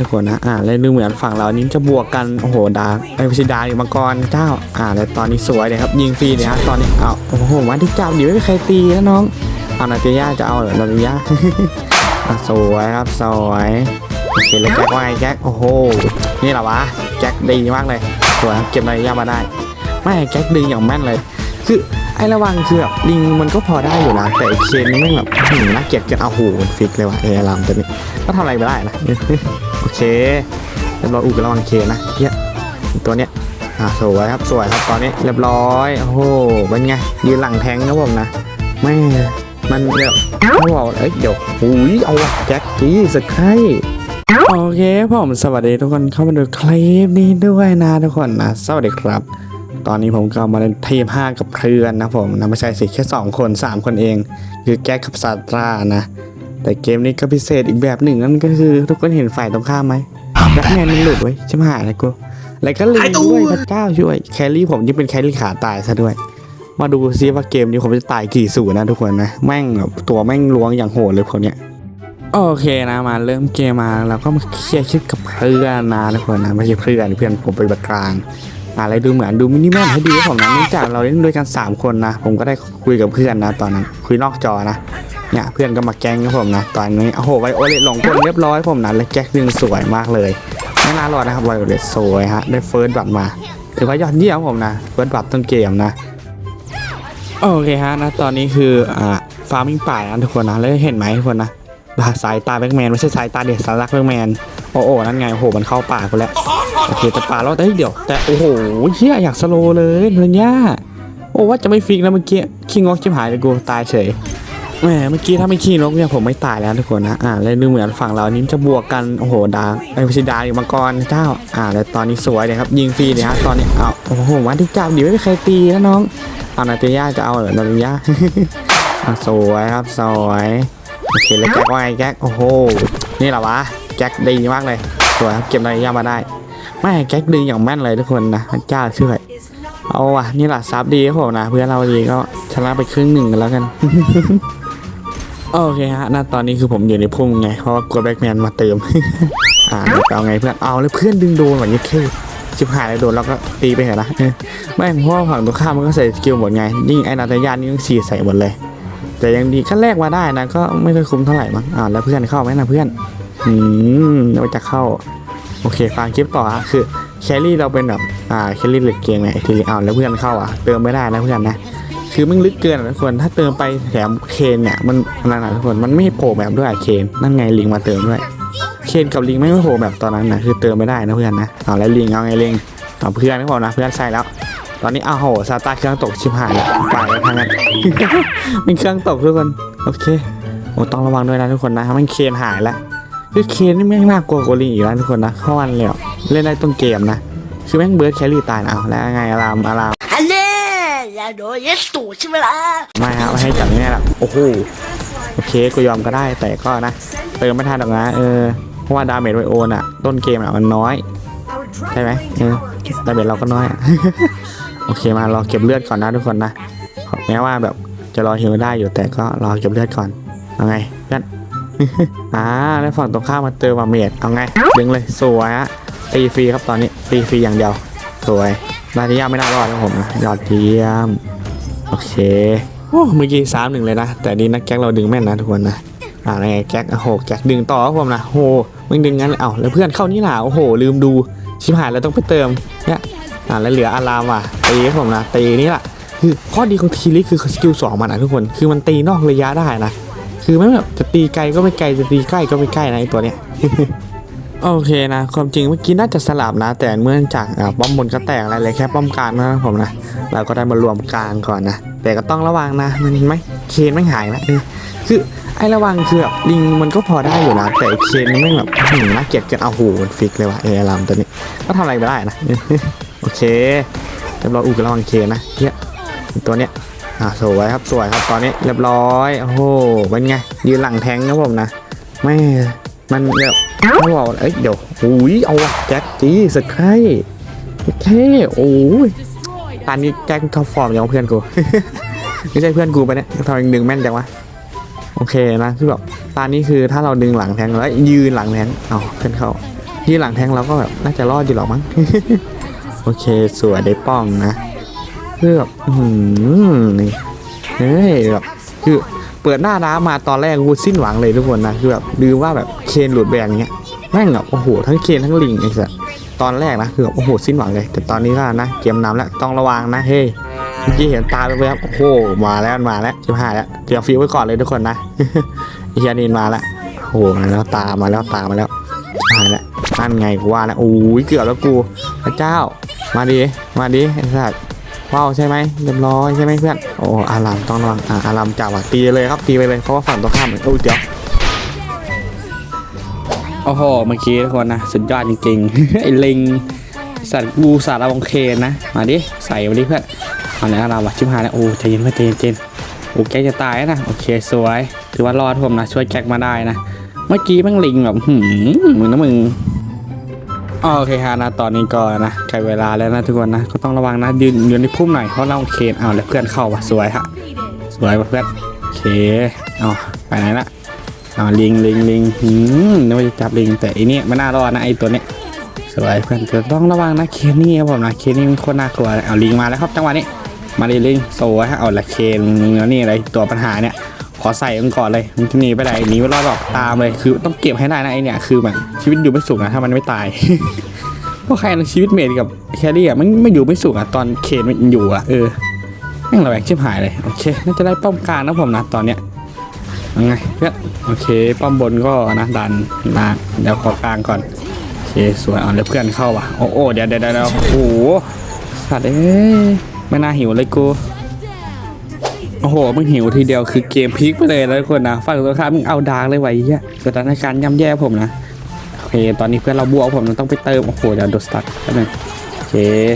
ทุกคนนะอ่าแล้วดูเหมือนฝั่งเรานี้จะบวกกันโอ้โหดาไอ้ยไม่ใช่ดาอยู่มังกรเจ้าอ่าแล้วตอนนี้สวยเลยครับยิงฟรีเลยครับตอนนี้เอาโอ้โหมาที่จับเดี๋ยวไม่มีใครตีนะน้องเอานาตียาจะเอาเหรอนาตียาอะสวยครับสวยโอเคแล้วแจ็คว่แจ็คโอ้โหนี่เหรอวะแจ็คดีมากเลยสวยเก็บนาตียามาได้ไม่แจ็คดึงอย่างแม่นเลยคือ ไอ้ระวังคือแบบลิงมันก็พอได้อยู่นะแต่ไอ้เคนนี่แม่แบบหืมน่าเกลียดเกันเอาหูมันฟิกเลยว่ะเออลามตัวนี้ก็ทำอะไรไม่ได้นะโอเคเรียบร้อยอูกระวังเคนนะเฮียตัวเนี้ยอ่าสวยครับสวยครับตอนนี้เรียบร้อยโอ้โหเป็นไงยืนหลังแทงครับผมนะไม่มันเดี๋ยวเขาบอกเอ้ยเดี๋ยวหุยเอาว่ะแจ็คกี้สกายโอเคผมสวัสดีทุกคนเข้ามาดูคลิปนี้ด้วยนะทุกคนนะสวัสดีครับ ตอนนี้ผมก็มาเล่นทีม5กับเพื่อนนะผมนะไม่ใช่สิแค่ 2 คน 3 คนเอง คือแก๊กกับซาตรานะ แต่เกมนี้ก็พิเศษอีกแบบหนึ่งนั่นก็คือทุกคนเห็นฝ่ายตรงข้ามไหมแบ็คแมนมันหลุดไว้ยชิบหายนะกูแล้วก็ลิงด้วยพระเจ้าช่วยแครี่ผมยิ่งเป็นแครี่ขาตายซะด้วย มาดูซิว่าเกมนี้ผมจะตายกี่สูนะทุกคนนะแม่งแบบตัวแม่งล้วงอย่างโหดเลยพวกเนี้ยโอเคนะมาเริ่มเกมมาเราก็มาเคลียร์ชิดกับเพื่อนนะทุกคนนะไม่ใช่เพื่อนเพื่อนผมไปนบัตรกลาง อะไรดูเหมือนดูมินิแมมให้ดีให้ผมนะเนื่องจากเราเล่นด้วยกัน 3 คนนะ ผมก็ได้คุยกับเพื่อนนะ ตอนนั้นคุยนอกจอนะเนี่ยเพื่อนก็มาแกล้งผมนะ ตอนนี้โอ้โหไวโอเลตหลงกลเรียบร้อยผมนะและแจ็คดึงสวยมากเลยไม่น่ารอดนะครับไวโอเลตสวยฮะได้เฟิร์สบัตมา ถือว่ายอดเยี่ยมผมนะเฟิร์สบัตต้นเกมนะโอเคฮะนะตอนนี้คืออ่าฟาร์มิงป่านะทุกคนนะแล้วเห็นไหมทุกคนนะสายตาแบ็กแมนไม่ใช่สายตาเด็กสารักแบ็กแมนโอ้โหนั่นไงโอ้โหมันเข้าป่าไปแล้ว โอเคแต่ป่าเราแต่เฮ้เดี๋ยว แต่โอ้โหเฮียอยากสโลเลยเนย่าโอ้ว่าจะไม่ฟิกแล้วเมื่อกี้ขี้งอกชิบหายเลยกูตายเฉยแหมเมื่อกี้ถ้าไม่ขี้นกเนี่ยผมไม่ตายแล้วทุกคนนะอ่าแล้วดูเหมือนฝั่งเรานี้จะบวกกันโอ้โหดาไอ้ยไม่ใช่ดาอยู่มังกรเจ้าอ่าแล้วตอนนี้สวยเลยครับยิงฟรีเลยฮะตอนนี้เอาโอ้โหมาที่จับเดี๋ยวไม่มีใครตีนะน้องเอานาตียาจะเอาเหรอนาตยาอะสวยครับสวยโอเคแล้วแจ็คว่าไงแจ็คโอ้โหนี่เหรอวะแจ็คดีมากเลยสวยครับเก็บนาตียามาได้ ไม่แก๊กดึงอย่างแม่นเลยทุกคนนะเจ้าช่วยเอาว่ะนี่แหละซับดีครับผมนะเพื่อนเราดีก็ชนะไปครึ่งหนึ่งแล้วกัน โอเคฮะณตอนนี้คือผมอยู่ในพุ่มไง เพราะว่ากลัวแบ็กแมนมาเติม อ่าเอาไงเพื่อนเอาแล้วเพื่อนดึงโดนแบบนี้เท่ชิบหายเลยโดนแล้วก็ตีไปเถอะนะไม่เพราะว่าฝั่งตรงข้ามมันก็ใส่สกิลหมดไงยิ่งไอ้นาตาญานี่ต้องฉีดใส่หมดเลย แต่ยังดีขั้นแรกมาได้นะก็ไม่ค่อยคุ้มเท่าไหร่มั้งอ่าแล้วเพื่อนเข้าไหมนะเพื่อนอืมเราจะเข้า โอเคฟังคลิปต่อฮะคือแคลรี่เราเป็นแบบอ่าแคลรี่เหล็กเกงไงทีนี้เอาแล้วเพื่อนเข้าอะเติมไม่ได้นะเพื่อนนะคือมันลึกเกินทุกคนถ้าเติมไปแถมเคนเนี่ยมันนั่นนะทุกคนมันไม่โผล่แบบด้วยเคนนั่นไงลิงมาเติมด้วยเคนกับลิงไม่โผล่แบบตอนนั้นนะคือเติมไม่ได้นะเพื่อนนะเอาแล้วลิงเอาไงลิงเอาเพื่อนก็พอนะเพื่อนใส่แล้ว ตอนนี้เอาโหซาตาเครื่องตกชิบหายแล้วไปแล้วทางนั้นเป็นเครื่องตกทุกคนโอเคโอ้ต้องระวังด้วยนะทุกคนนะมันเคนหายแล้ว คือเคนนี่แม่งน่ากลัวกว่าลิงอีกแล้วทุกคนนะเข้าวันเลยอะเล่นได้ต้นเกมนะ คือแม่งเบิร์ดแครี่ตายนะเอาแล้วไงอารามอารามฮัลโหลยาโดนยัดตูดใช่ไหมล่ะไม่ฮะไม่ให้จับง่ายๆหรอกโอ้โหโอเคกูยอมก็ได้แต่ก็นะเติมไม่ทันหรอกนะเออเพราะว่าดาเมจไวโอนอะต้นเกมอะมันน้อยใช่ไหมเออดาเมจเราก็น้อยอะโอเคมารอเก็บเลือดก่อนนะทุกคนนะแม้ว่าแบบจะรอฮิวได้อยู่แต่ก็รอเก็บเลือดก่อนเอาไงเพื่อน อ่าแล้วฝั่งตรงข้ามมาเติมมาเมดเอาไง ดึงเลยสวยฮะตีฟรีครับตอนนี้ตีฟรีอย่างเดียวสวยนาทียาไม่น่ารอดนะผมนะยอดเยี่ยมโอเคโอ้เมื่อกี้สามหนึ่งเลยนะ แต่ดีนักแก๊กเราดึงแม่นนะทุกคนนะอ่าไงแก๊กโอ้โหแก๊กดึงต่อครับผมนะโหมึงดึงงั้นเลยเอ้าแล้วเพื่อนเข้านี่หล่ะโอ้โห ลืมดูชิบหายแล้วต้องไปเติมเนี่ยอ่าแล้วเหลืออารามว่ะตีครับผมนะตีนี่แหละคือข้อดีของทีลิคือสกิลสองมันนะทุกคน คือมันตีนอกระยะได้นะ คือไม่แบบจะตีไกลก็ไม่ไกลจะตีใกล้ก็ไม่ใกล้นะไอตัวเนี้ยโอเคนะความจริงเมื่อกี้น่าจะสลับนะ แต่เนื่อจากป้อมบนก็แตกอะไรเลยแค่ป้อมกลางนะผมนะเราก็ได้มารวมกลางก่อนนะแต่ก็ต้องระวังนะมันไม่เคนไม่หายนะคือไอ้ระวังคือแบบลิงมันก็พอได้อยู่นะแต่เคนมันไม่แบบหน่าเกลียดเกินเอาหูมันฟิกเลยว่ะเออลามตัวนี้ก็ทำอะไรไม่ได้นะโอเคเรียบร้อยอูกระวังเคนนะเฮียตัวเนี้ย อ่าสวยครับสวยครับตอนนี้เรียบร้อยโอ้โหเป็นไงยืนหลังแทงครับผมนะไม่มันเดี๋ยวเขาบอกเอ้ยเดี๋ยวอุ้ยเอาแจ็คจี้สกายโอเคโอ้ยตอนนี้แจ็คท็อปฟอร์มอย่างเพื่อนกูไม่ใช่เพื่อนกูไปเนี่ยทำไมดึงแม่นจังวะโอเคนะคือแบบตอนนี้คือถ้าเราดึงหลังแทงแล้วยืนหลังแทงเอาเพื่อนเข้าที่หลังแทงเราก็แบบน่าจะรอดอยู่หรอกมั้งโอเคสวยได้ป้อมนะ คือแบบอื้อหือนี่เฮ้ยแบบคือเปิดหน้าร้านมาตอนแรกกูสิ้นหวังเลยทุกคนนะคือแบบลืมว่าแบบเคนหลุดแบนเงี้ยแม่งแบบโอ้โหทั้งเคนทั้งลิงไอ้สัสตอนแรกนะคือแบบโอ้โหสิ้นหวังเลย แต่ตอนนี้ก็นะเกมน้ำแล้วต้องระวังนะเฮ้ยเมื่อกี้เห็นตาไปแบบโอ้โหมาแล้วมาแล้วจะหายแล้วเตรียมฟิวไว้ก่อนเลยทุกคนนะอ้เฮียนินมาแล้วโอ้โหมาแล้วตามาแล้วตามาแล้วหายแล้วนั่นไงกูว่าแล้วโอ้ยเกือบแล้วกูพระเจ้ามาดิมาดิไอ้สัต ว้าวใช่ไหมเรียบร้อยใช่ไหมเพื่อนโอ้อารามต้องระวังอ่าอารามจับอะตีเลยครับตีไปเลยเพราะว่าฝั่งตรงข้ามโอ้ยเดี๋ยวโอ้โหเมื่อกี้ทุกคนนะสุดยอดจริงๆไอ้ลิงสัตว์กูสัตว์ระวังเคนนะมาดิใส่มาดิเพื่อนเอาไหนอารามวะชิบหายแล้วโอ้ใจเย็นเพื่อนใจเย็นโอเคจะตายนะโอเคสวยถือว่ารอดผมนะช่วยแก๊กมาได้นะ เมื่อกี้แมันลิงแบบหืมมึงนะมึง โอเคฮะนะตอนนี้ก็นะใกล้เวลาแล้วนะทุกคนนะก็ต้องระวังนะยืนยืนในพุ่มหน่อยเพราะเราเคนเอาแล้วเพื่อนเข้าว่ะสวยฮะสวยว่ะเพื่อนโอเคเอาไปไหนละเอาลิงลิงลิงหืมนึกว่าจะจับลิงแต่อันนี้ไม่น่ารอดนะไอตัวเนี้ยสวยเพื่อนแต่ต้องระวังนะเคนนี่ครับผมนะเคนนี่มันโคตรน่ากลัวเอาลิงมาแล้วครับจังหวะนี้มาดิลิงโซ่ฮะเอาละเคนแล้วนี่อะไรตัวปัญหาเนี่ย อใส่มันก่อนเลยมันจะหนีไปไหนหนีไม่รอดหรอกตามเลยคือต้องเก็บให้ได้นะไอเนี่ยคือแบบชีวิตอยู่ไม่สุขนะถ้ามันไม่ตายเพราะใครในชีวิตเมดกับแครี่อะมันไม่อยู่ไม่สุขอะตอนเคนมันอยู่อะเออแม่งระแวงชิบหายเลยโอเคน่าจะได้ป้อมกลางนะผมนะตอนเนี้ยยังไงเพื่อนโอเคป้อมบนก็นะดันนะเดี๋ยวขอกลางก่อนโอเคสวยเอาเดี๋ยวเพื่อนเข้าว่ะโอ้โอ้เดี๋ยวเดี๋ยวเดี๋ยวโอ้โหสัตว์เอ้ยไม่น่าหิวเลยกู โอ้โหมึงหิวทีเดียวคือเกมพลิกไปเลยนะทุกคนนะฝั่งตรงข้ามมึงเอาดาร์กเลยไว้เหี้ยสถานการณ์ย่ำแย่ผมนะโอเคตอนนี้เพื่อนเราบวกผมเราต้องไปเติมโอ้โหเดี๋ยวโดนสตัดแป๊บนึงโอเค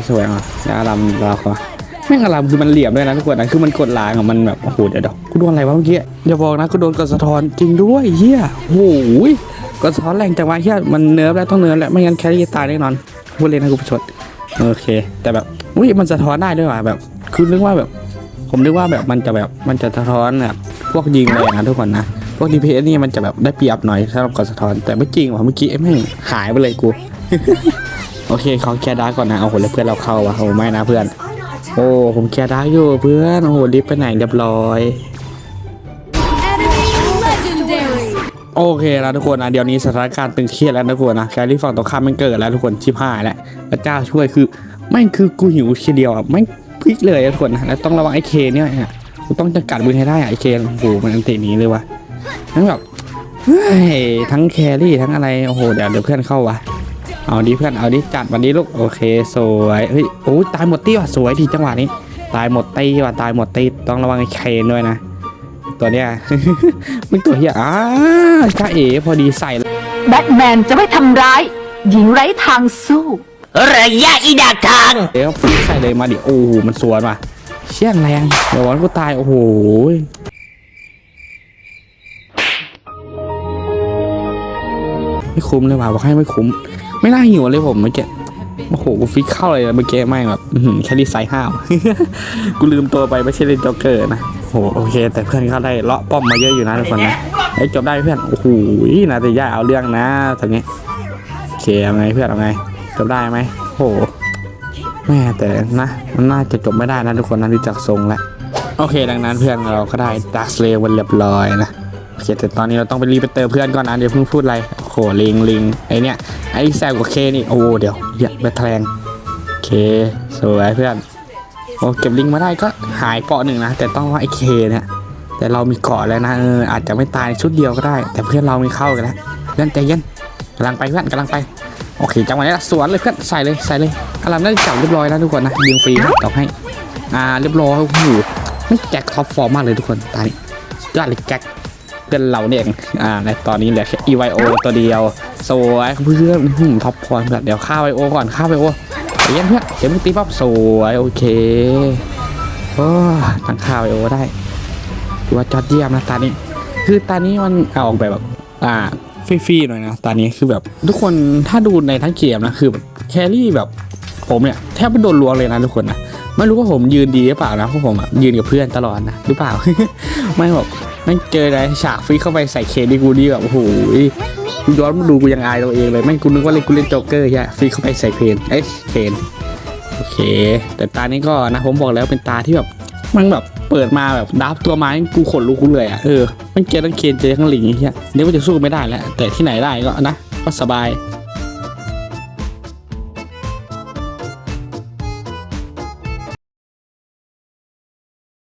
สวยอะแล้วอารามเราก็แม่งอารามคือมันเหลี่ยมด้วยนะทุกคนนะคือมันกดล้างอะมันแบบโอ้โหเดี๋ยวกูโดนอะไรวะเมื่อกี้อย่าบอกนะกูโดนกดสะท้อนจริงด้วยเฮียโอ้โหกดสะท้อนแรงจังวะเฮียมันเนิร์ฟแล้วต้องเนิร์ฟแล้วไม่งั้นแครี่จะตายแน่นอนพูดเลยนะกูประชดโอเค แต่แบบอุ้ยมันสะท้อนได้ด้วยว่ะแบบคือนึกว่าแบบ ผมนึกว่าแบบมันจะแบบมันจะสะท้อนแบบพวกยิงเลยนะทุกคนนะ พวก DPS นี่มันจะแบบได้เปรียบหน่อยสำหรับกดสะท้อน แต่ไม่จริงว่ะเมื่อกี้ไม่หายไปเลยกู โอเคเขาแคร์ดาร์กก่อนนะเอาโหแล้วเพื่อนเราเข้าวะโอ้ไม่นะเพื่อน โอ้ผมแคร์ดาร์กอยู่เพื่อนโอ้โหรีบไปไหนเรียบร้อยโอเคแล้วทุกคนนะเดี๋ยวนี้สถานการณ์ตึงเครียดแล้วนะทุกคนนะแครี่ฝั่งตรงข้ามมันเกิดแล้วทุกคนชิบหายแล้วพระเจ้าช่วยคือไม่คือกูหิวทีเดียวอะไม่ พลิกเลยอะทุกคนนะแล้วต้องระวังไอ้เคเนี่ยกูต้องจะกัดมือให้ได้ไอ้เคโอ้โหมันอันติหนี้เลยวะทั้งแบบทั้งแครี่ทั้งอะไรโอ้โหเดี๋ยวเดี๋ยวเพื่อนเข้าวะเอาดิเพื่อนเอาดิจัดวันนี้ลูกโอเคสวยเฮ้ยโอ้ยตายหมดตี้ว่ะสวยดีจังหวะนี้ ตายหมดตี้ว่ะตายหมดตี้ต้องระวังไอ้เคนด้วยนะตัวเนี้ยมึงตัวเฮียอ้าจ้าเอ๋พอดีใส่แบทแมนจะไม่ทำร้าย หญิงไร้ทางสู้ ระยะอีดักทางเดี๋ยวฟีใส่เลยมาดิโอ้โหมันสวนว่ะเชี่ยงแรงเดี๋ยววันกูตายโอ้โหไม่คุ้มเลยว่ะบอกให้ไม่คุ้ม ไม่น่าหิวเลยผมเมื่อกี้โอ้โหกูฟิกเข้าเลยเมื่อกี้ไม่แบบแค่ดีไซห้าวกูลืมตัวไปไม่ใช่เล่นจ็อกเกอร์นะโอ้โหโอเค แต่เพื่อนเขาได้เลาะป้อมมาเยอะอยู่นะทุกคนนะไอ้จบได้เพื่อนโอ้โหนาแต่ย่าเอาเรื่องนะตรงนี้โอเคเอาไงเพื่อนเอาไง จบได้ไหมโอ้โหแม่แต่นะ มันน่าจะจบไม่ได้นะทุกคนนะดูจากทรงแล้วโอเค ดังนั้นเพื่อนเราก็ได้ดักเลวันเรียบร้อยนะโอเคแต่ตอนนี้เราต้องไปรีบไปเติมเพื่อนก่อนนะเดี๋ยวเพิ่งพูดอะไรโอ้โหลิงลิงไอเนี้ยไอแซวกับเคนี่โอ้เดี๋ยวอย่าไปแทงโอเคสวยเพื่อนโอ้เก็บลิงมาได้ก็หายเกาะหนึ่งนะแต่ต้องว่าไอเคเนี่ยแต่เรามีเกาะแล้วนะเอออาจจะไม่ตายชุดเดียวก็ได้ แต่เพื่อนเรามีเข้ากันแล้วเพื่อนใจเย็นกำลังไปเพื่อนกำลังไป โอเคจังหวะนี้ละสวนเลยเพื่อนใส่เลยใส่เลยอารามได้จับเรียบร้อยแล้วทุกคนนะยิงฟรีต่อให้ อ่าเรียบร้อยโอ้โหไม่แจ็คท็อปฟอร์มมากเลยทุกคนตายยอดเลยแจ็คเพื่อนเราเนี่ยเองอ่าในตอนนี้เหลือแค่ EYO ตัวเดียวสวยเพื่อนหือท็อปฟอร์มเดี๋ยวฆ่าไวโอก่อนฆ่าไวโอใจเย็นเพื่อนเดี๋ยวมึงตีปั๊บสวยโอเคโอ้ตั้งฆ่าไวโอได้ถือว่าจอดเยี่ยมนะตอนนี้ คือตอนนี้มันอออกแบบแบบอ่า ฟรีๆหน่อยนะตอนนี้คือแบบทุกคนถ้าดูในทั้งเกมนะคือแบบแครี่แบบผมเนี่ยแทบไม่โดนลวงเลยนะทุกคนนะไม่รู้ว่าผมยืนดีหรือเปล่านะเพราะผมยืนกับเพื่อนตลอดนะหรือเปล่า ไม่แบบไม่เจออะไรฉากฟรีเข้าไปใส่เคดีกูดีแบบโอ้โหย้อนมาดูกูยังอายตัวเองเลยแม่งกูนึกว่าเล่นกูเล่นโจ๊กเกอร์ใช่ฟรีเข้าไปใส่เพนเอ้ยเพนโอเค แต่ตานี้ก็นะผมบอกแล้วเป็นตาที่แบบมันแบบ เปิดมาแบบดับตัวไม้กูขนลุกกูเลยอะเออมันเจอทั้งเคนเจอทั้งลิงไอ้เหี้ยเดี๋ยวมันจะสู้ไม่ได้แล้วแต่ที่ไหนได้ก็นะก็สบาย